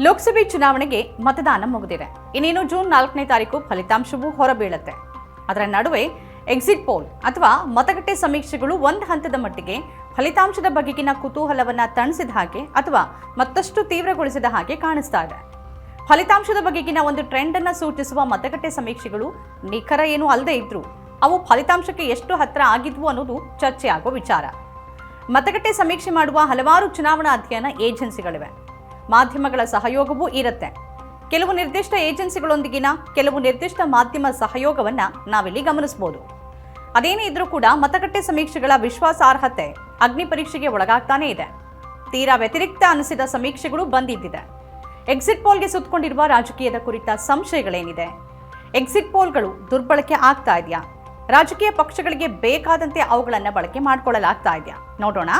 ಲೋಕಸಭೆ ಚುನಾವಣೆಗೆ ಮತದಾನ ಮುಗಿದಿದೆ. ಇನ್ನೇನು ಜೂನ್ ನಾಲ್ಕನೇ ತಾರೀಕು ಫಲಿತಾಂಶವೂ ಹೊರಬೀಳುತ್ತೆ. ಅದರ ನಡುವೆ ಎಕ್ಸಿಟ್ ಪೋಲ್ ಅಥವಾ ಮತಗಟ್ಟೆ ಸಮೀಕ್ಷೆಗಳು ಒಂದು ಹಂತದ ಮಟ್ಟಿಗೆ ಫಲಿತಾಂಶದ ಬಗೆಗಿನ ಕುತೂಹಲವನ್ನ ತಣಿಸಿದ ಹಾಗೆ ಅಥವಾ ಮತ್ತಷ್ಟು ತೀವ್ರಗೊಳಿಸಿದ ಹಾಗೆ ಕಾಣಿಸ್ತಾ ಇದೆ. ಫಲಿತಾಂಶದ ಬಗೆಗಿನ ಒಂದು ಟ್ರೆಂಡ್ ಅನ್ನ ಸೂಚಿಸುವ ಮತಗಟ್ಟೆ ಸಮೀಕ್ಷೆಗಳು ನಿಖರ ಏನೂ ಅಲ್ಲದೆ ಇದ್ರು ಅವು ಫಲಿತಾಂಶಕ್ಕೆ ಎಷ್ಟು ಹತ್ತಿರ ಆಗಿದ್ವು ಅನ್ನೋದು ಚರ್ಚೆಯಾಗುವ ವಿಚಾರ. ಮತಗಟ್ಟೆ ಸಮೀಕ್ಷೆ ಮಾಡುವ ಹಲವಾರು ಚುನಾವಣಾ ಅಧ್ಯಯನ ಏಜೆನ್ಸಿಗಳಿವೆ. ಮಾಧ್ಯಮಗಳ ಸಹಯೋಗವೂ ಇರುತ್ತೆ. ಕೆಲವು ನಿರ್ದಿಷ್ಟ ಏಜೆನ್ಸಿಗಳೊಂದಿಗಿನ ಕೆಲವು ನಿರ್ದಿಷ್ಟ ಮಾಧ್ಯಮ ಸಹಯೋಗವನ್ನ ನಾವಿಲ್ಲಿ ಗಮನಿಸಬಹುದು ಅದೇನೇ ಇದ್ರೂ ಕೂಡ ಮತಗಟ್ಟೆ ಸಮೀಕ್ಷೆಗಳ ವಿಶ್ವಾಸಾರ್ಹತೆ ಅಗ್ನಿ ಪರೀಕ್ಷೆಗೆ ಒಳಗಾಗ್ತಾನೇ ಇದೆ. ತೀರಾ ವ್ಯತಿರಿಕ್ತ ಅನಿಸಿದ ಸಮೀಕ್ಷೆಗಳು ಬಂದಿದ್ದಿದೆ. ಎಕ್ಸಿಟ್ ಪೋಲ್ಗೆ ಸುತ್ತಕೊಂಡಿರುವ ರಾಜಕೀಯದ ಕುರಿತ ಸಂಶಯಗಳೇನಿದೆ? ಎಕ್ಸಿಟ್ ಪೋಲ್ಗಳು ದುರ್ಬಳಕೆ ಆಗ್ತಾ ಇದೆಯಾ? ರಾಜಕೀಯ ಪಕ್ಷಗಳಿಗೆ ಬೇಕಾದಂತೆ ಅವುಗಳನ್ನು ಬಳಕೆ ಮಾಡಿಕೊಳ್ಳಲಾಗ್ತಾ ಇದೆಯಾ? ನೋಡೋಣ.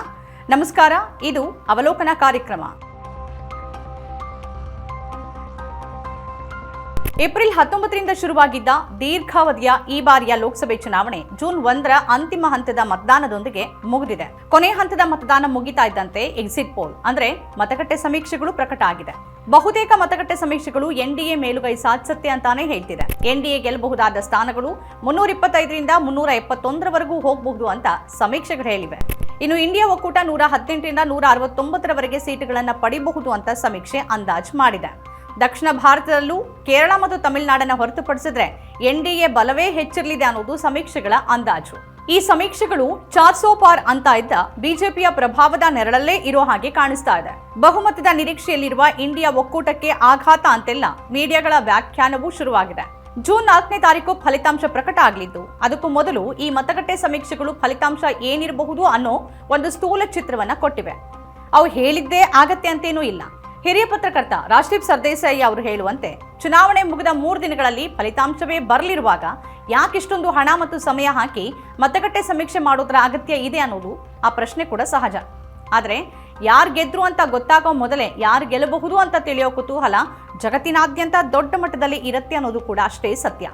ನಮಸ್ಕಾರ, ಇದು ಅವಲೋಕನ ಕಾರ್ಯಕ್ರಮ. ಏಪ್ರಿಲ್ ಹತ್ತೊಂಬತ್ತರಿಂದ ಶುರುವಾಗಿದ್ದ ದೀರ್ಘಾವಧಿಯ ಈ ಬಾರಿಯ ಲೋಕಸಭೆ ಚುನಾವಣೆ ಜೂನ್ ಒಂದರ ಅಂತಿಮ ಹಂತದ ಮತದಾನದೊಂದಿಗೆ ಮುಗಿದಿದೆ. ಕೊನೆ ಹಂತದ ಮತದಾನ ಮುಗಿತಾ ಇದ್ದಂತೆ ಎಕ್ಸಿಟ್ ಪೋಲ್ ಅಂದ್ರೆ ಮತಗಟ್ಟೆ ಸಮೀಕ್ಷೆಗಳು ಪ್ರಕಟ ಆಗಿದೆ. ಬಹುತೇಕ ಮತಗಟ್ಟೆ ಸಮೀಕ್ಷೆಗಳು ಎನ್ಡಿಎ ಮೇಲುಗೈ ಸಾಧಿಸುತ್ತೆ ಅಂತಾನೆ ಹೇಳ್ತಿದೆ. ಎನ್ಡಿಎ ಗೆಲ್ಲಬಹುದಾದ ಸ್ಥಾನಗಳು ಮುನ್ನೂರ ಇಪ್ಪತ್ತೈದರಿಂದ ಮುನ್ನೂರ ಎಪ್ಪತ್ತೊಂದರವರೆಗೂ ಹೋಗಬಹುದು ಅಂತ ಸಮೀಕ್ಷೆಗಳು ಹೇಳಿವೆ. ಇನ್ನು ಇಂಡಿಯಾ ಒಕ್ಕೂಟ ನೂರ ಹದಿನೆಂಟರಿಂದ ನೂರ ಅರವತ್ತೊಂಬತ್ತರವರೆಗೆ ಸೀಟುಗಳನ್ನು ಪಡೆಯಬಹುದು ಅಂತ ಸಮೀಕ್ಷೆ ಅಂದಾಜು ಮಾಡಿದೆ. ದಕ್ಷಿಣ ಭಾರತದಲ್ಲೂ ಕೇರಳ ಮತ್ತು ತಮಿಳುನಾಡನ್ನ ಹೊರತುಪಡಿಸಿದ್ರೆ ಎ ಬಲವೇ ಹೆಚ್ಚಿರಲಿದೆ ಅನ್ನೋದು ಸಮೀಕ್ಷೆಗಳ ಅಂದಾಜು. ಈ ಸಮೀಕ್ಷೆಗಳು ಚಾರ್ಸೋ ಪಾರ್ ಅಂತ ಇದ್ದ ಬಿಜೆಪಿಯ ಪ್ರಭಾವದ ನೆರಳಲ್ಲೇ ಇರೋ ಹಾಗೆ ಕಾಣಿಸ್ತಾ ಇದೆ. ಬಹುಮತದ ನಿರೀಕ್ಷೆಯಲ್ಲಿರುವ ಇಂಡಿಯಾ ಒಕ್ಕೂಟಕ್ಕೆ ಆಘಾತ ಅಂತೆಲ್ಲ ಮೀಡಿಯಾಗಳ ವ್ಯಾಖ್ಯಾನವೂ ಶುರುವಾಗಿದೆ. ಜೂನ್ ನಾಲ್ಕನೇ ತಾರೀಕು ಫಲಿತಾಂಶ ಪ್ರಕಟ ಆಗಲಿದ್ದು, ಅದಕ್ಕೂ ಮೊದಲು ಈ ಮತಗಟ್ಟೆ ಸಮೀಕ್ಷೆಗಳು ಫಲಿತಾಂಶ ಏನಿರಬಹುದು ಅನ್ನೋ ಒಂದು ಸ್ಥೂಲ ಚಿತ್ರವನ್ನ ಕೊಟ್ಟಿವೆ. ಅವು ಹೇಳಿದ್ದೇ ಆಗತ್ತೆ ಅಂತೇನೂ ಇಲ್ಲ. ಹಿರಿಯ ಪತ್ರಕರ್ತ ರಾಜ್ದೀಪ್ ಸರ್ದೇಸಾಯಿ ಅವರು ಹೇಳುವಂತೆ, ಚುನಾವಣೆ ಮುಗಿದ ಮೂರು ದಿನಗಳಲ್ಲಿ ಫಲಿತಾಂಶವೇ ಬರಲಿರುವಾಗ ಯಾಕಿಷ್ಟೊಂದು ಹಣ ಮತ್ತು ಸಮಯ ಹಾಕಿ ಮತಗಟ್ಟೆ ಸಮೀಕ್ಷೆ ಮಾಡೋದ್ರ ಅಗತ್ಯ ಇದೆ ಅನ್ನೋದು ಆ ಪ್ರಶ್ನೆ ಕೂಡ ಸಹಜ. ಆದರೆ ಯಾರು ಗೆದ್ರು ಅಂತ ಗೊತ್ತಾಗೋ ಮೊದಲೇ ಯಾರು ಗೆಲ್ಲಬಹುದು ಅಂತ ತಿಳಿಯೋ ಕುತೂಹಲ ಜಗತ್ತಿನಾದ್ಯಂತ ದೊಡ್ಡ ಮಟ್ಟದಲ್ಲಿ ಇರುತ್ತೆ ಅನ್ನೋದು ಕೂಡ ಅಷ್ಟೇ ಸತ್ಯ.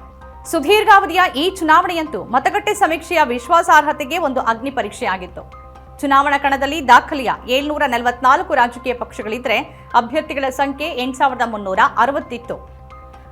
ಸುದೀರ್ಘಾವಧಿಯ ಈ ಚುನಾವಣೆಯಂತೂ ಮತಗಟ್ಟೆ ಸಮೀಕ್ಷೆಯ ವಿಶ್ವಾಸಾರ್ಹತೆಗೆ ಒಂದು ಅಗ್ನಿ ಪರೀಕ್ಷೆಯಾಗಿತ್ತು. ಚುನಾವಣಾ ಕಣದಲ್ಲಿ ದಾಖಲೆಯ ಏಳ್ನೂರ ನಲವತ್ನಾಲ್ಕು ರಾಜಕೀಯ ಪಕ್ಷಗಳಿದ್ರೆ ಅಭ್ಯರ್ಥಿಗಳ ಸಂಖ್ಯೆ ಎಂಟು ಸಾವಿರದ ಮುನ್ನೂರ ಅರವತ್ತಿತ್ತು.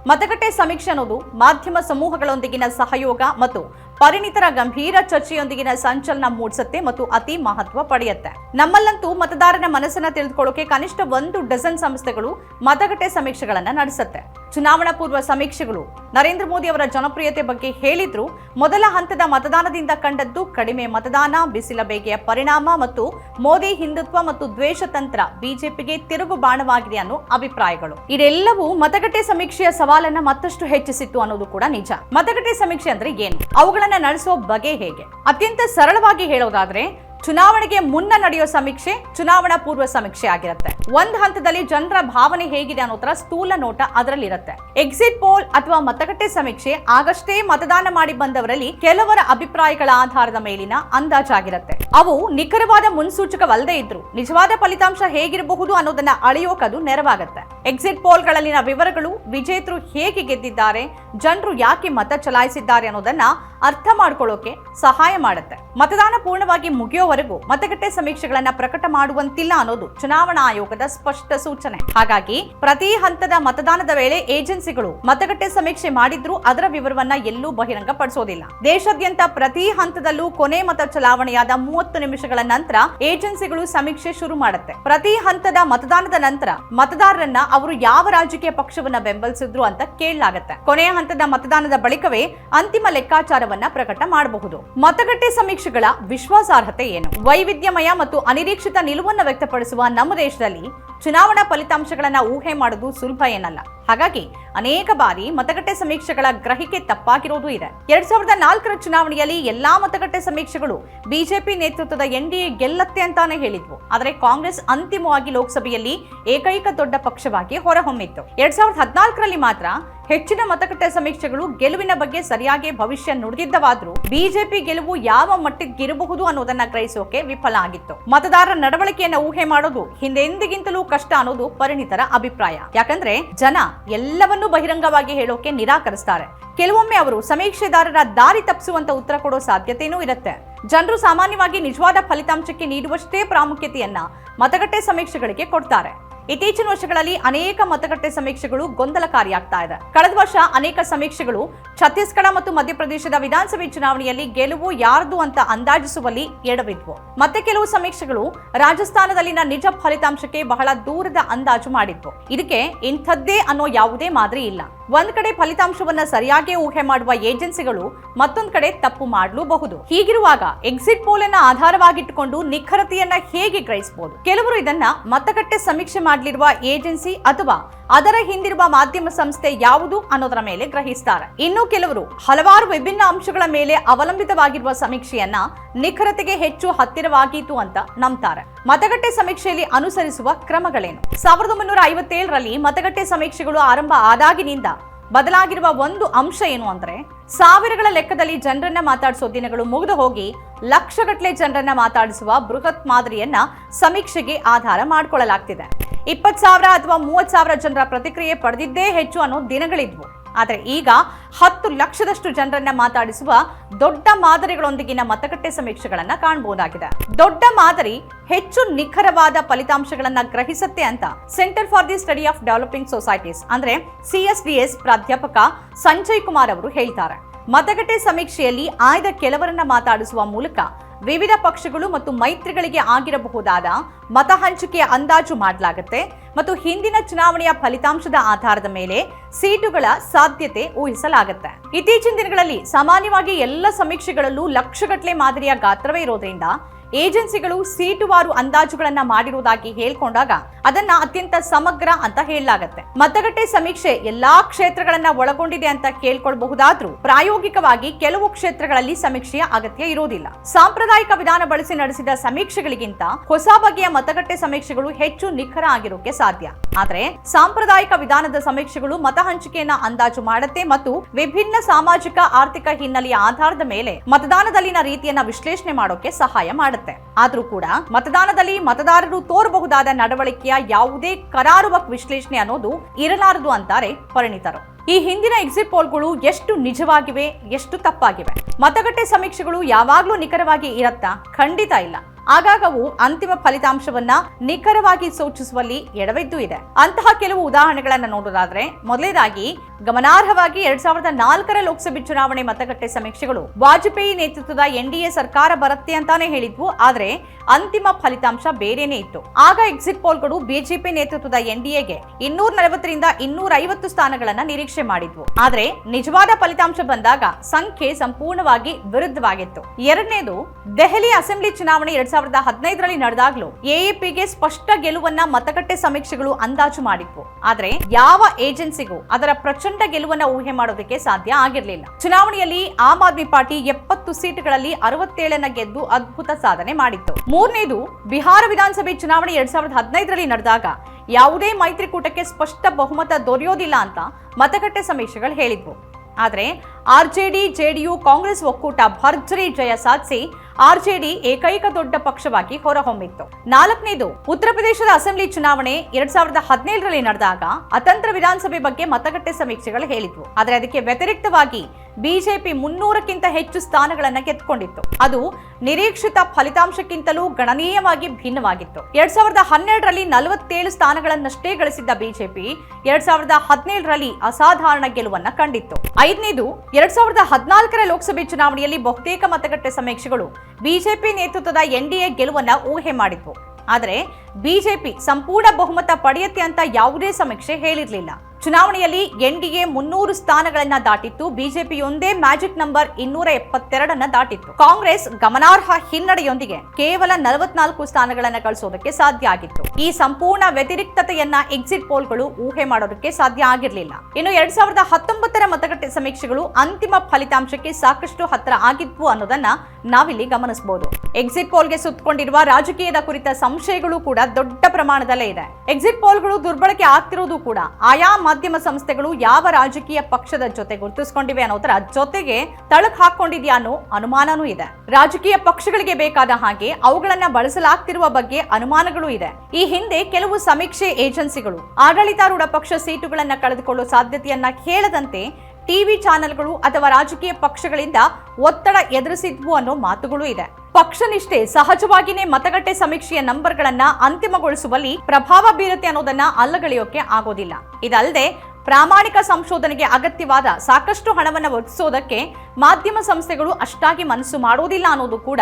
ಮತಗಟ್ಟೆ ಸಮೀಕ್ಷೆ ಅನ್ನೋದು ಮಾಧ್ಯಮ ಸಮೂಹಗಳೊಂದಿಗಿನ ಸಹಯೋಗ ಮತ್ತು ಪರಿಣಿತರ ಗಂಭೀರ ಚರ್ಚೆಯೊಂದಿಗಿನ ಸಂಚಲನ ಮೂಡಿಸುತ್ತೆ ಮತ್ತು ಅತಿ ಮಹತ್ವ ಪಡೆಯುತ್ತೆ. ನಮ್ಮಲ್ಲಂತೂ ಮತದಾರನ ಮನಸ್ಸನ್ನ ತಿಳಿದುಕೊಳ್ಳೋಕೆ ಕನಿಷ್ಠ ಒಂದು ಡಜನ್ ಸಂಸ್ಥೆಗಳು ಮತಗಟ್ಟೆ ಸಮೀಕ್ಷೆಗಳನ್ನ ನಡೆಸುತ್ತೆ. ಚುನಾವಣಾ ಪೂರ್ವ ಸಮೀಕ್ಷೆಗಳು. ನರೇಂದ್ರ ಮೋದಿ ಅವರ ಜನಪ್ರಿಯತೆ ಬಗ್ಗೆ ಹೇಳಿದ್ರು. ಮೊದಲ ಹಂತದ ಮತದಾನದಿಂದ ಕಂಡದ್ದು ಕಡಿಮೆ ಮತದಾನ, ಬಿಸಿಲ ಬೇಗೆಯ ಪರಿಣಾಮ ಮತ್ತು ಮೋದಿ ಹಿಂದುತ್ವ ಮತ್ತು ದ್ವೇಷ ತಂತ್ರ ಬಿಜೆಪಿಗೆ ತಿರುಗು ಬಾಣವಾಗಿದೆ ಅನ್ನೋ ಅಭಿಪ್ರಾಯಗಳು. ಇದೆಲ್ಲವೂ ಮತಗಟ್ಟೆ ಸಮೀಕ್ಷೆಯ ಸವಾಲನ್ನ ಮತ್ತಷ್ಟು ಹೆಚ್ಚಿಸಿತ್ತು ಅನ್ನೋದು ಕೂಡ ನಿಜ. ಮತಗಟ್ಟೆ ಸಮೀಕ್ಷೆ ಅಂದ್ರೆ ಏನು? ಅವುಗಳನ್ನ ನಡೆಸೋ ಬಗೆ ಹೇಗೆ? ಅತ್ಯಂತ ಸರಳವಾಗಿ ಹೇಳೋದಾದ್ರೆ ಚುನಾವಣೆಗೆ ಮುನ್ನ ನಡೆಯೋ ಸಮೀಕ್ಷೆ ಚುನಾವಣಾ ಪೂರ್ವ ಸಮೀಕ್ಷೆ ಆಗಿರುತ್ತೆ. ಒಂದ್ ಹಂತದಲ್ಲಿ ಜನರ ಭಾವನೆ ಹೇಗಿದೆ ಅನ್ನೋತರ ಸ್ಥೂಲ ನೋಟ ಅದರಲ್ಲಿರುತ್ತೆ. ಎಕ್ಸಿಟ್ ಪೋಲ್ ಅಥವಾ ಮತಗಟ್ಟೆ ಸಮೀಕ್ಷೆ ಆಗಷ್ಟೇ ಮತದಾನ ಮಾಡಿ ಬಂದವರಲ್ಲಿ ಕೆಲವರ ಅಭಿಪ್ರಾಯಗಳ ಆಧಾರದ ಮೇಲಿನ ಅಂದಾಜಾಗಿರುತ್ತೆ ಅವು ನಿಖರವಾದ ಮುನ್ಸೂಚಕವಲ್ಲದೆ ಇದ್ರು ನಿಜವಾದ ಫಲಿತಾಂಶ ಹೇಗಿರಬಹುದು ಅನ್ನೋದನ್ನ ಅಳೆಯೋಕದು ನೆರವಾಗುತ್ತೆ. ಎಕ್ಸಿಟ್ ಪೋಲ್ಗಳಲ್ಲಿನ ವಿವರಗಳು ವಿಜೇತರು ಹೇಗೆ ಗೆದ್ದಿದ್ದಾರೆ, ಜನರು ಯಾಕೆ ಮತ ಚಲಾಯಿಸಿದ್ದಾರೆ ಅನ್ನೋದನ್ನ ಅರ್ಥ ಮಾಡ್ಕೊಳ್ಳೋಕೆ ಸಹಾಯ ಮಾಡುತ್ತೆ. ಮತದಾನ ಪೂರ್ಣವಾಗಿ ಮುಗಿಯೋವರೆಗೂ ಮತಗಟ್ಟೆ ಸಮೀಕ್ಷೆಗಳನ್ನ ಪ್ರಕಟ ಮಾಡುವಂತಿಲ್ಲ ಅನ್ನೋದು ಚುನಾವಣಾ ಆಯೋಗದ ಸ್ಪಷ್ಟ ಸೂಚನೆ. ಹಾಗಾಗಿ ಪ್ರತಿ ಹಂತದ ಮತದಾನದ ವೇಳೆ ಏಜೆನ್ಸಿಗಳು ಮತಗಟ್ಟೆ ಸಮೀಕ್ಷೆ ಮಾಡಿದ್ರೂ ಅದರ ವಿವರವನ್ನ ಎಲ್ಲೂ ಬಹಿರಂಗಪಡಿಸೋದಿಲ್ಲ. ದೇಶಾದ್ಯಂತ ಪ್ರತಿ ಹಂತದಲ್ಲೂ ಕೊನೆ ಮತ ಚಲಾವಣೆಯಾದ ಮೂವತ್ತು ನಿಮಿಷಗಳ ನಂತರ ಏಜೆನ್ಸಿಗಳು ಸಮೀಕ್ಷೆ ಶುರು ಮಾಡುತ್ತೆ. ಪ್ರತಿ ಹಂತದ ಮತದಾನದ ನಂತರ ಮತದಾರರನ್ನ ಅವರು ಯಾವ ರಾಜಕೀಯ ಪಕ್ಷವನ್ನ ಬೆಂಬಲಿಸಿದ್ರು ಅಂತ ಕೇಳಲಾಗುತ್ತೆ. ಕೊನೆಯ ಹಂತದ ಮತದಾನದ ಬಳಿಕವೇ ಅಂತಿಮ ಲೆಕ್ಕಾಚಾರವನ್ನ ಪ್ರಕಟ ಮಾಡಬಹುದು. ಮತಗಟ್ಟೆ ಸಮೀಕ್ಷೆಗಳ ವಿಶ್ವಾಸಾರ್ಹತೆ ಏನು? ವೈವಿಧ್ಯಮಯ ಮತ್ತು ಅನಿರೀಕ್ಷಿತ ನಿಲುವನ್ನು ವ್ಯಕ್ತಪಡಿಸುವ ನಮ್ಮ ದೇಶದಲ್ಲಿ ಚುನಾವಣಾ ಫಲಿತಾಂಶಗಳನ್ನ ಊಹೆ ಮಾಡೋದು ಸುಲಭ ಏನಲ್ಲ. ಹಾಗಾಗಿ ಅನೇಕ ಬಾರಿ ಮತಗಟ್ಟೆ ಸಮೀಕ್ಷೆಗಳ ಗ್ರಹಿಕೆ ತಪ್ಪಾಗಿರೋದು ಇದೆ. ಎರಡ್ ಸಾವಿರದ ನಾಲ್ಕರ ಚುನಾವಣೆಯಲ್ಲಿ ಎಲ್ಲಾ ಮತಗಟ್ಟೆ ಸಮೀಕ್ಷೆಗಳು ಬಿಜೆಪಿ ನೇತೃತ್ವದ ಎನ್ಡಿಎ ಗೆಲ್ಲತ್ತೆ ಅಂತಾನೆ ಹೇಳಿದ್ವು. ಆದರೆ ಕಾಂಗ್ರೆಸ್ ಅಂತಿಮವಾಗಿ ಲೋಕಸಭೆಯಲ್ಲಿ ಏಕೈಕ ದೊಡ್ಡ ಪಕ್ಷವಾಗಿ ಹೊರಹೊಮ್ಮಿತ್ತು. ಎರಡ್ ಸಾವಿರದ ಹದಿನಾಲ್ಕರಲ್ಲಿ ಮಾತ್ರ ಹೆಚ್ಚಿನ ಮತಗಟ್ಟೆ ಸಮೀಕ್ಷೆಗಳು ಗೆಲುವಿನ ಬಗ್ಗೆ ಸರಿಯಾಗಿ ಭವಿಷ್ಯ ನುಡಿದಿದ್ದವಾದ್ರೂ ಬಿಜೆಪಿ ಗೆಲುವು ಯಾವ ಮಟ್ಟಿಗಿರಬಹುದು ಅನ್ನೋದನ್ನ ಗ್ರಹಿಸೋಕೆ ವಿಫಲ ಆಗಿತ್ತು. ಮತದಾರರ ನಡವಳಿಕೆಯನ್ನು ಊಹೆ ಮಾಡೋದು ಹಿಂದೆಂದಿಗಿಂತಲೂ ಕಷ್ಟ ಅನ್ನೋದು ಪರಿಣಿತರ ಅಭಿಪ್ರಾಯ. ಯಾಕಂದ್ರೆ ಜನ ಎಲ್ಲವನ್ನೂ ಬಹಿರಂಗವಾಗಿ ಹೇಳೋಕೆ ನಿರಾಕರಿಸ್ತಾರೆ. ಕೆಲವೊಮ್ಮೆ ಅವರು ಸಮೀಕ್ಷೆದಾರರ ದಾರಿ ತಪ್ಪಿಸುವಂತ ಉತ್ತರ ಕೊಡೋ ಸಾಧ್ಯತೆಯೂ ಇರುತ್ತೆ. ಜನರು ಸಾಮಾನ್ಯವಾಗಿ ನಿಜವಾದ ಫಲಿತಾಂಶಕ್ಕೆ ನೀಡುವಷ್ಟೇ ಪ್ರಾಮುಖ್ಯತೆಯನ್ನ ಮತಗಟ್ಟೆ ಸಮೀಕ್ಷೆಗಳಿಗೆ ಕೊಡ್ತಾರೆ. ಇತ್ತೀಚಿನ ವರ್ಷಗಳಲ್ಲಿ ಅನೇಕ ಮತಗಟ್ಟೆ ಸಮೀಕ್ಷೆಗಳು ಗೊಂದಲಕಾರಿಯಾಗ್ತಾ ಇದೆ. ಕಳೆದ ವರ್ಷ ಅನೇಕ ಸಮೀಕ್ಷೆಗಳು ಛತ್ತೀಸ್ಗಢ ಮತ್ತು ಮಧ್ಯಪ್ರದೇಶದ ವಿಧಾನಸಭೆ ಚುನಾವಣೆಯಲ್ಲಿ ಗೆಲುವು ಯಾರದು ಅಂತ ಅಂದಾಜಿಸುವಲ್ಲಿ ಎಡವಿದ್ವು. ಮತ್ತೆ ಕೆಲವು ಸಮೀಕ್ಷೆಗಳು ರಾಜಸ್ಥಾನದಲ್ಲಿನ ನಿಜ ಫಲಿತಾಂಶಕ್ಕೆ ಬಹಳ ದೂರದ ಅಂದಾಜು ಮಾಡಿದ್ವು ಇದಕ್ಕೆ ಇಂಥದ್ದೇ ಅನ್ನೋ ಯಾವುದೇ ಮಾದರಿ ಇಲ್ಲ. ಒಂದ್ ಕಡೆ ಫಲಿತಾಂಶವನ್ನ ಸರಿಯಾಗಿ ಊಹೆ ಮಾಡುವ ಏಜೆನ್ಸಿಗಳು, ಮತ್ತೊಂದ್ ಕಡೆ ತಪ್ಪು ಮಾಡಲೂಬಹುದು. ಹೀಗಿರುವಾಗ ಎಕ್ಸಿಟ್ ಪೋಲ್ ಅನ್ನ ಆಧಾರವಾಗಿಟ್ಟುಕೊಂಡು ನಿಖರತೆಯನ್ನ ಹೇಗೆ ಗ್ರಹಿಸಬಹುದು ಕೆಲವರು ಇದನ್ನ ಮತಗಟ್ಟೆ ಸಮೀಕ್ಷೆ ಮಾಡಲಿರುವ ಏಜೆನ್ಸಿ ಅಥವಾ ಅದರ ಹಿಂದಿರುವ ಮಾಧ್ಯಮ ಸಂಸ್ಥೆ ಯಾವುದು ಅನ್ನೋದರ ಮೇಲೆ ಗ್ರಹಿಸ್ತಾರೆ. ಇನ್ನು ಕೆಲವರು ಹಲವಾರು ವಿಭಿನ್ನ ಅಂಶಗಳ ಮೇಲೆ ಅವಲಂಬಿತವಾಗಿರುವ ಸಮೀಕ್ಷೆಯನ್ನ ನಿಖರತೆಗೆ ಹೆಚ್ಚು ಹತ್ತಿರವಾಗಿತ್ತು ಅಂತ ನಂಬುತ್ತಾರೆ ಮತಗಟ್ಟೆ ಸಮೀಕ್ಷೆಯಲ್ಲಿ ಅನುಸರಿಸುವ ಕ್ರಮಗಳೇನು? ಸಾವಿರದ ಒಂಬೈನೂರ ಐವತ್ತೇಳರಲ್ಲಿ ಮತಗಟ್ಟೆ ಸಮೀಕ್ಷೆಗಳು ಆರಂಭ ಆದಾಗಿನಿಂದ ಬದಲಾಗಿರುವ ಒಂದು ಅಂಶ ಏನು ಅಂದ್ರೆ ಸಾವಿರಗಳ ಲೆಕ್ಕದಲ್ಲಿ ಜನರನ್ನ ಮಾತಾಡಿಸೋ ದಿನಗಳು ಮುಗಿದು ಹೋಗಿ ಲಕ್ಷಗಟ್ಟಲೆ ಜನರನ್ನ ಮಾತಾಡಿಸುವ ಬೃಹತ್ ಮಾದರಿಯನ್ನ ಸಮೀಕ್ಷೆಗೆ ಆಧಾರ ಮಾಡಿಕೊಳ್ಳಲಾಗ್ತಿದೆ. ಇಪ್ಪತ್ತು ಸಾವಿರ ಅಥವಾ ಮೂವತ್ತು ಸಾವಿರ ಜನರ ಪ್ರತಿಕ್ರಿಯೆ ಪಡೆದಿದ್ದೇ ಹೆಚ್ಚು ಅನ್ನೋ ದಿನಗಳಿದ್ವು. ಆದರೆ ಈಗ ಹತ್ತು ಲಕ್ಷದಷ್ಟು ಜನರನ್ನ ಮಾತಾಡಿಸುವ ದೊಡ್ಡ ಮಾದರಿಗಳೊಂದಿಗಿನ ಮತಗಟ್ಟೆ ಸಮೀಕ್ಷೆಗಳನ್ನ ಕಾಣಬಹುದಾಗಿದೆ. ದೊಡ್ಡ ಮಾದರಿ ಹೆಚ್ಚು ನಿಖರವಾದ ಫಲಿತಾಂಶಗಳನ್ನ ಗ್ರಹಿಸುತ್ತೆ ಅಂತ centre for the study of developing societies ಅಂದ್ರೆ ಸಿಎಸ್ಡಿಎಸ್ ಪ್ರಾಧ್ಯಾಪಕ ಸಂಜಯ್ ಕುಮಾರ್ ಅವರು ಹೇಳ್ತಾರೆ. ಮತಗಟ್ಟೆ ಸಮೀಕ್ಷೆಯಲ್ಲಿ ಆಯ್ದ ಕೆಲವರನ್ನ ಮಾತಾಡಿಸುವ ಮೂಲಕ ವಿವಿಧ ಪಕ್ಷಗಳು ಮತ್ತು ಮೈತ್ರಿಗಳಿಗೆ ಆಗಿರಬಹುದಾದ ಮತ ಹಂಚಿಕೆಯ ಅಂದಾಜು ಮಾಡಲಾಗುತ್ತೆ ಮತ್ತು ಹಿಂದಿನ ಚುನಾವಣೆಯ ಫಲಿತಾಂಶದ ಆಧಾರದ ಮೇಲೆ ಸೀಟುಗಳ ಸಾಧ್ಯತೆ ಊಹಿಸಲಾಗುತ್ತೆ. ಇತ್ತೀಚಿನ ದಿನಗಳಲ್ಲಿ ಸಾಮಾನ್ಯವಾಗಿ ಎಲ್ಲ ಸಮೀಕ್ಷೆಗಳಲ್ಲೂ ಲಕ್ಷಗಟ್ಟಲೆ ಮಾದರಿಯ ಗಾತ್ರವೇ ಇರೋದ್ರಿಂದ ಏಜೆನ್ಸಿಗಳು ಸೀಟುವಾರು ಅಂದಾಜುಗಳನ್ನ ಮಾಡಿರುವುದಾಗಿ ಹೇಳ್ಕೊಂಡಾಗ ಅದನ್ನ ಅತ್ಯಂತ ಸಮಗ್ರ ಅಂತ ಹೇಳಲಾಗತ್ತೆ. ಮತಗಟ್ಟೆ ಸಮೀಕ್ಷೆ ಎಲ್ಲಾ ಕ್ಷೇತ್ರಗಳನ್ನ ಒಳಗೊಂಡಿದೆ ಅಂತ ಕೇಳ್ಕೊಳ್ಬಹುದಾದ್ರೂ ಪ್ರಾಯೋಗಿಕವಾಗಿ ಕೆಲವು ಕ್ಷೇತ್ರಗಳಲ್ಲಿ ಸಮೀಕ್ಷೆಯ ಅಗತ್ಯ ಇರುವುದಿಲ್ಲ. ಸಾಂಪ್ರದಾಯಿಕ ವಿಧಾನ ಬಳಸಿ ನಡೆಸಿದ ಸಮೀಕ್ಷೆಗಳಿಗಿಂತ ಹೊಸ ಬಗೆಯ ಮತಗಟ್ಟೆ ಸಮೀಕ್ಷೆಗಳು ಹೆಚ್ಚು ನಿಖರ ಆಗಿರೋಕೆ ಸಾಧ್ಯ. ಆದ್ರೆ ಸಾಂಪ್ರದಾಯಿಕ ವಿಧಾನದ ಸಮೀಕ್ಷೆಗಳು ಮತ ಹಂಚಿಕೆಯನ್ನ ಅಂದಾಜು ಮಾಡುತ್ತೆ ಮತ್ತು ವಿಭಿನ್ನ ಸಾಮಾಜಿಕ, ಆರ್ಥಿಕ ಹಿನ್ನೆಲೆಯ ಆಧಾರದ ಮೇಲೆ ಮತದಾನದಲ್ಲಿನ ರೀತಿಯನ್ನ ವಿಶ್ಲೇಷಣೆ ಮಾಡೋಕೆ ಸಹಾಯ ಮಾಡುತ್ತೆ. ಆದ್ರೂ ಕೂಡ ಮತದಾನದಲ್ಲಿ ಮತದಾರರು ತೋರಬಹುದಾದ ನಡವಳಿಕೆಯ ಯಾವುದೇ ಕರಾರುವಕ್ ವಿಶ್ಲೇಷಣೆ ಅನ್ನೋದು ಇರಲಾರದು ಅಂತಾರೆ ಪರಿಣಿತರು. ಈ ಹಿಂದಿನ ಎಕ್ಸಿಟ್ ಪೋಲ್ಗಳು ಎಷ್ಟು ನಿಜವಾಗಿವೆ, ಎಷ್ಟು ತಪ್ಪಾಗಿವೆ? ಮತಗಟ್ಟೆ ಸಮೀಕ್ಷೆಗಳು ಯಾವಾಗ್ಲೂ ನಿಖರವಾಗಿ ಇರತ್ತಾ? ಖಂಡಿತ ಇಲ್ಲ. ಆಗಾಗವು ಅಂತಿಮ ಫಲಿತಾಂಶವನ್ನ ನಿಖರವಾಗಿ ಸೂಚಿಸುವಲ್ಲಿ ಎಡವಿದ್ದು ಇದೆ. ಅಂತಹ ಕೆಲವು ಉದಾಹರಣೆಗಳನ್ನ ನೋಡೋದಾದ್ರೆ, ಮೊದಲೇದಾಗಿ ಗಮನಾರ್ಹವಾಗಿ ಎರಡ್ ಸಾವಿರದ ನಾಲ್ಕರ ಲೋಕಸಭೆ ಚುನಾವಣೆ ಮತಗಟ್ಟೆ ಸಮೀಕ್ಷೆಗಳು. ವಾಜಪೇಯಿ ನೇತೃತ್ವದ ಎನ್ಡಿಎ ಸರ್ಕಾರ ಬರುತ್ತೆ ಅಂತಾನೆ ಹೇಳಿದ್ವು, ಆದ್ರೆ ಅಂತಿಮ ಫಲಿತಾಂಶ ಬೇರೆನೆ ಇತ್ತು. ಆಗ ಎಕ್ಸಿಟ್ ಪೋಲ್ಗಳು ಬಿಜೆಪಿ ನೇತೃತ್ವದ ಎನ್ಡಿಎಗೆ ಇನ್ನೂರ ನಲವತ್ತರಿಂದ ಇನ್ನೂರ ಐವತ್ತು ಸ್ಥಾನಗಳನ್ನ ನಿರೀಕ್ಷೆ ಮಾಡಿದ್ವು. ಆದ್ರೆ ನಿಜವಾದ ಫಲಿತಾಂಶ ಬಂದಾಗ ಸಂಖ್ಯೆ ಸಂಪೂರ್ಣವಾಗಿ ವಿರುದ್ಧವಾಗಿತ್ತು. ಎರಡನೇದು, ದೆಹಲಿ ಅಸೆಂಬ್ಲಿ ಚುನಾವಣೆ ಎರಡ್ ಹದಿನೈದರಲ್ಲಿ ನಡೆದಾಗಲೂ ಎಎಪಿಗೆ ಸ್ಪಷ್ಟ ಗೆಲುವನ್ನ ಮತಗಟ್ಟೆ ಸಮೀಕ್ಷೆಗಳು ಅಂದಾಜು ಮಾಡಿದ್ವು. ಆದ್ರೆ ಯಾವ ಏಜೆನ್ಸಿಗೂ ಅದರ ಪ್ರಚಂಡ ಗೆಲುವನ್ನ ಊಹೆ ಮಾಡೋದಕ್ಕೆ ಸಾಧ್ಯ ಆಗಿರಲಿಲ್ಲ. ಚುನಾವಣೆಯಲ್ಲಿ ಆಮ್ ಆದ್ಮಿ ಪಾರ್ಟಿ ಎಪ್ಪತ್ತು ಸೀಟ್ಗಳಲ್ಲಿ ಅರವತ್ತೇಳನ್ನ ಗೆದ್ದು ಅದ್ಭುತ ಸಾಧನೆ ಮಾಡಿತ್ತು. ಮೂರನೇದು, ಬಿಹಾರ ವಿಧಾನಸಭೆ ಚುನಾವಣೆ ಎರಡ್ ಸಾವಿರದ ಹದಿನೈದರಲ್ಲಿ ನಡೆದಾಗ ಯಾವುದೇ ಮೈತ್ರಿಕೂಟಕ್ಕೆ ಸ್ಪಷ್ಟ ಬಹುಮತ ದೊರೆಯೋದಿಲ್ಲ ಅಂತ ಮತಗಟ್ಟೆ ಸಮೀಕ್ಷೆಗಳು ಹೇಳಿದ್ವು. ಆದರೆ ಆರ್ಜೆಡಿ, ಜೆಡಿಯು, ಕಾಂಗ್ರೆಸ್ ಒಕ್ಕೂಟ ಭರ್ಜರಿ ಜಯ ಸಾಧಿಸಿ ಆರ್ಜೆಡಿ ಏಕೈಕ ದೊಡ್ಡ ಪಕ್ಷವಾಗಿ ಹೊರಹೊಮ್ಮಿತ್ತು. ನಾಲ್ಕನೇದು, ಉತ್ತರ ಪ್ರದೇಶದ ಅಸೆಂಬ್ಲಿ ಚುನಾವಣೆ ಎರಡ್ ಸಾವಿರದ ಹದಿನೇಳರಲ್ಲಿ ನಡೆದಾಗ ಅತಂತ್ರ ವಿಧಾನಸಭೆ ಬಗ್ಗೆ ಮತಗಟ್ಟೆ ಸಮೀಕ್ಷೆಗಳು ಹೇಳಿದ್ವು. ಆದರೆ ಅದಕ್ಕೆ ವ್ಯತಿರಿಕ್ತವಾಗಿ ಬಿಜೆಪಿ ಮುನ್ನೂರಕ್ಕಿಂತ ಹೆಚ್ಚು ಸ್ಥಾನಗಳನ್ನು ಗೆದ್ದುಕೊಂಡಿತ್ತು. ಅದು ನಿರೀಕ್ಷಿತ ಫಲಿತಾಂಶಕ್ಕಿಂತಲೂ ಗಣನೀಯವಾಗಿ ಭಿನ್ನವಾಗಿತ್ತು. ಎರಡ್ ಸಾವಿರದ ಹನ್ನೆರಡರಲ್ಲಿ ನಲವತ್ತೇಳು ಸ್ಥಾನಗಳನ್ನಷ್ಟೇ ಗಳಿಸಿದ್ದ ಬಿಜೆಪಿ ಎರಡ್ ಸಾವಿರದ ಹದಿನೇಳರಲ್ಲಿ ಅಸಾಧಾರಣ ಗೆಲುವನ್ನ ಕಂಡಿತ್ತು. ಐದನೇದು, ಎರಡ್ ಸಾವಿರದ ಹದಿನಾಲ್ಕರ ಲೋಕಸಭೆ ಚುನಾವಣೆಯಲ್ಲಿ ಬಹುತೇಕ ಮತಗಟ್ಟೆ ಸಮೀಕ್ಷೆಗಳು ಬಿಜೆಪಿ ನೇತೃತ್ವದ ಎನ್ಡಿಎ ಗೆಲುವನ್ನ ಊಹೆ ಮಾಡಿತ್ತು. ಆದರೆ ಬಿಜೆಪಿ ಸಂಪೂರ್ಣ ಬಹುಮತ ಪಡೆಯುತ್ತೆ ಅಂತ ಯಾವುದೇ ಸಮೀಕ್ಷೆ ಹೇಳಿರಲಿಲ್ಲ. ಚುನಾವಣೆಯಲ್ಲಿ ಎನ್ಡಿಎ ಮುನ್ನೂರು ಸ್ಥಾನಗಳನ್ನ ದಾಟಿತ್ತು. ಬಿಜೆಪಿಯೊಂದೇ ಮ್ಯಾಜಿಕ್ ನಂಬರ್ ಇನ್ನೂರ ಎಪ್ಪತ್ತೆರಡನ್ನ ದಾಟಿತ್ತು. ಕಾಂಗ್ರೆಸ್ ಗಮನಾರ್ಹ ಹಿನ್ನಡೆಯೊಂದಿಗೆ ಕೇವಲ ನಲವತ್ನಾಲ್ಕು ಸ್ಥಾನಗಳನ್ನ ಗಳಿಸೋದಕ್ಕೆ ಸಾಧ್ಯ ಆಗಿತ್ತು. ಈ ಸಂಪೂರ್ಣ ವ್ಯತಿರಿಕ್ತತೆಯನ್ನ ಎಕ್ಸಿಟ್ ಪೋಲ್ಗಳು ಊಹೆ ಮಾಡೋದಕ್ಕೆ ಸಾಧ್ಯ ಆಗಿರಲಿಲ್ಲ. ಇನ್ನು ಎರಡ್ ಸಾವಿರದ ಹತ್ತೊಂಬತ್ತರ ಮತಗಟ್ಟೆ ಸಮೀಕ್ಷೆಗಳು ಅಂತಿಮ ಫಲಿತಾಂಶಕ್ಕೆ ಸಾಕಷ್ಟು ಹತ್ತಿರ ಆಗಿದ್ವು ಅನ್ನೋದನ್ನ ನಾವಿಲ್ಲಿ ಗಮನಿಸಬಹುದು ಎಕ್ಸಿಟ್ ಪೋಲ್ಗೆ ಸುತ್ತಕೊಂಡಿರುವ ರಾಜಕೀಯದ ಕುರಿತ ಸಂಶಯಗಳು ಕೂಡ ದೊಡ್ಡ ಪ್ರಮಾಣದಲ್ಲೇ ಇದೆ. ಎಕ್ಸಿಟ್ ಪೋಲ್ಗಳು ದುರ್ಬಳಕೆ ಆಗ್ತಿರೋದು ಕೂಡ ಆಯಾ ಮಾಧ್ಯಮ ಸಂಸ್ಥೆಗಳು ಯಾವ ರಾಜಕೀಯ ಪಕ್ಷದ ಜೊತೆ ಗುರುತಿಸಿಕೊಂಡಿವೆ ಅನ್ನೋದರ ಜೊತೆಗೆ ತಳಕ್ ಹಾಕೊಂಡಿದ್ಯಾ ಅನ್ನೋ ಅನುಮಾನನೂ ಇದೆ. ರಾಜಕೀಯ ಪಕ್ಷಗಳಿಗೆ ಬೇಕಾದ ಹಾಗೆ ಅವುಗಳನ್ನ ಬಳಸಲಾಗ್ತಿರುವ ಬಗ್ಗೆ ಅನುಮಾನಗಳು ಇದೆ. ಈ ಹಿಂದೆ ಕೆಲವು ಸಮೀಕ್ಷೆ ಏಜೆನ್ಸಿಗಳು ಆಡಳಿತಾರೂಢ ಪಕ್ಷ ಸೀಟುಗಳನ್ನ ಕಳೆದುಕೊಳ್ಳುವ ಸಾಧ್ಯತೆಯನ್ನ ಕೇಳದಂತೆ ಟಿವಿ ಚಾನೆಲ್ಗಳು ಅಥವಾ ರಾಜಕೀಯ ಪಕ್ಷಗಳಿಂದ ಒತ್ತಡ ಎದುರಿಸಿದ್ವು ಅನ್ನೋ ಮಾತುಗಳು ಇದೆ. ಪಕ್ಷನಿಷ್ಠೆ ಸಹಜವಾಗಿನೇ ಮತಗಟ್ಟೆ ಸಮೀಕ್ಷೆಯ ನಂಬರ್ಗಳನ್ನ ಅಂತಿಮಗೊಳಿಸುವಲ್ಲಿ ಪ್ರಭಾವ ಬೀರುತ್ತೆ ಅನ್ನೋದನ್ನ ಅಲ್ಲಗಳೆಯೋಕೆ ಆಗೋದಿಲ್ಲ. ಇದಲ್ಲದೆ ಪ್ರಾಮಾಣಿಕ ಸಂಶೋಧನೆಗೆ ಅಗತ್ಯವಾದ ಸಾಕಷ್ಟು ಹಣವನ್ನ ಒದಗಿಸೋದಕ್ಕೆ ಮಾಧ್ಯಮ ಸಂಸ್ಥೆಗಳು ಅಷ್ಟಾಗಿ ಮನಸ್ಸು ಮಾಡೋದಿಲ್ಲ ಅನ್ನೋದು ಕೂಡ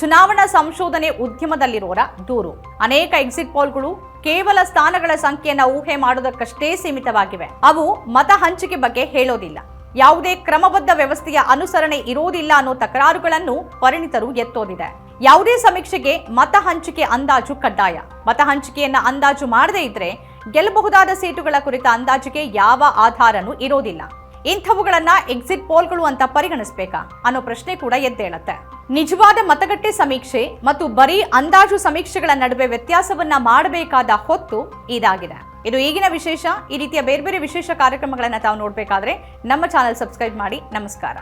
ಚುನಾವಣಾ ಸಂಶೋಧನೆ ಉದ್ಯಮದಲ್ಲಿರೋರ ದೂರು. ಅನೇಕ ಎಕ್ಸಿಟ್ ಪೋಲ್ಗಳು ಕೇವಲ ಸ್ಥಾನಗಳ ಸಂಖ್ಯೆಯನ್ನ ಊಹೆ ಮಾಡುವುದಕ್ಕಷ್ಟೇ ಸೀಮಿತವಾಗಿವೆ. ಅವು ಮತ ಹಂಚಿಕೆ ಬಗ್ಗೆ ಹೇಳೋದಿಲ್ಲ. ಯಾವುದೇ ಕ್ರಮಬದ್ಧ ವ್ಯವಸ್ಥೆಯ ಅನುಸರಣೆ ಇರೋದಿಲ್ಲ ಅನ್ನೋ ತಕರಾರುಗಳನ್ನು ಪರಿಣಿತರು ಎತ್ತೋದಿದೆ. ಯಾವುದೇ ಸಮೀಕ್ಷೆಗೆ ಮತ ಹಂಚಿಕೆ ಅಂದಾಜು ಕಡ್ಡಾಯ. ಮತ ಹಂಚಿಕೆಯನ್ನ ಅಂದಾಜು ಮಾಡದೇ ಇದ್ರೆ ಗೆಲ್ಲಬಹುದಾದ ಸೀಟುಗಳ ಕುರಿತ ಅಂದಾಜಿಗೆ ಯಾವ ಆಧಾರನೂ ಇರೋದಿಲ್ಲ. ಇಂಥವುಗಳನ್ನ ಎಕ್ಸಿಟ್ ಪೋಲ್ಗಳು ಅಂತ ಪರಿಗಣಿಸಬೇಕಾ ಅನ್ನೋ ಪ್ರಶ್ನೆ ಕೂಡ ಎದ್ದೇಳತ್ತೆ. ನಿಜವಾದ ಮತಗಟ್ಟೆ ಸಮೀಕ್ಷೆ ಮತ್ತು ಬರೀ ಅಂದಾಜು ಸಮೀಕ್ಷೆಗಳ ನಡುವೆ ವ್ಯತ್ಯಾಸವನ್ನ ಮಾಡಬೇಕಾದ ಹೊತ್ತು ಇದಾಗಿದೆ. ಇದು ಈಗಿನ ವಿಶೇಷ, ಈ ರೀತಿಯ ಬೇರೆ ಬೇರೆ ವಿಶೇಷ ಕಾರ್ಯಕ್ರಮಗಳನ್ನ ತಾವು ನೋಡಬೇಕಾದ್ರೆ ನಮ್ಮ ಚಾನೆಲ್ ಸಬ್ಸ್ಕ್ರೈಬ್ ಮಾಡಿ. ನಮಸ್ಕಾರ.